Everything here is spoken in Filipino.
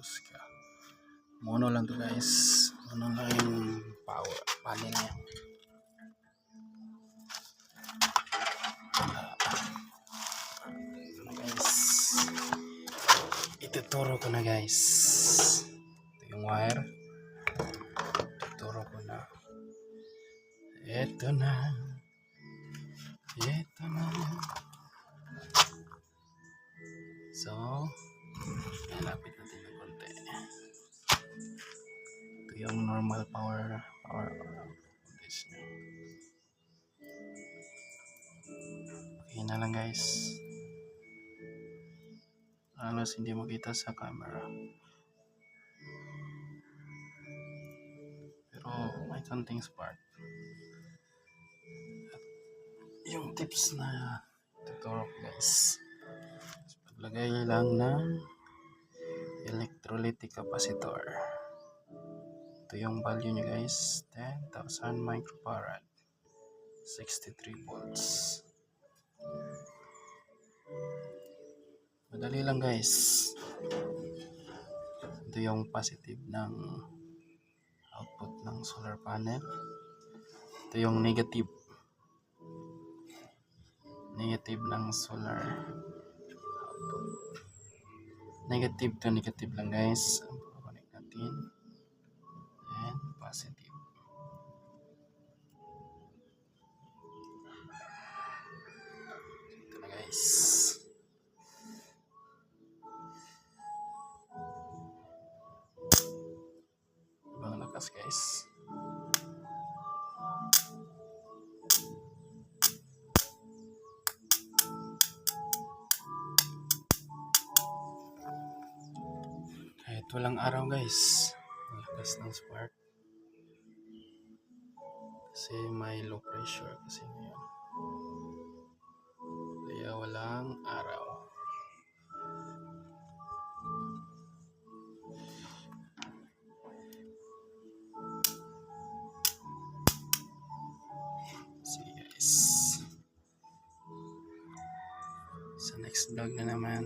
focus ka. Mono lang to guys. Mono lang yung power panel niya. Ito na. Ituturo ko na guys. Ito yung wire. Ituturo ko na. Ito na. Ito na. So, Lapit natin konti. Ito yung normal power power voltage. Okay na lang guys. Halos hindi makita sa camera. Pero may konting spark. At yung tips na tuturo guys. Paglagay lang ng electrolytic capacitor. Ito yung value niya guys. 10,000 microfarad. 63 volts. Madali lang guys. Ito yung positive ng output ng solar panel. Ito yung negative. Negative ng solar negative to negative lang guys. Ang connect natin. And positive. Ito na guys. Ibang lakas guys kahit walang araw guys. Malakas ng spark. Kasi may low pressure kasi ngayon. Kaya walang araw. Sige guys. Sa next vlog na naman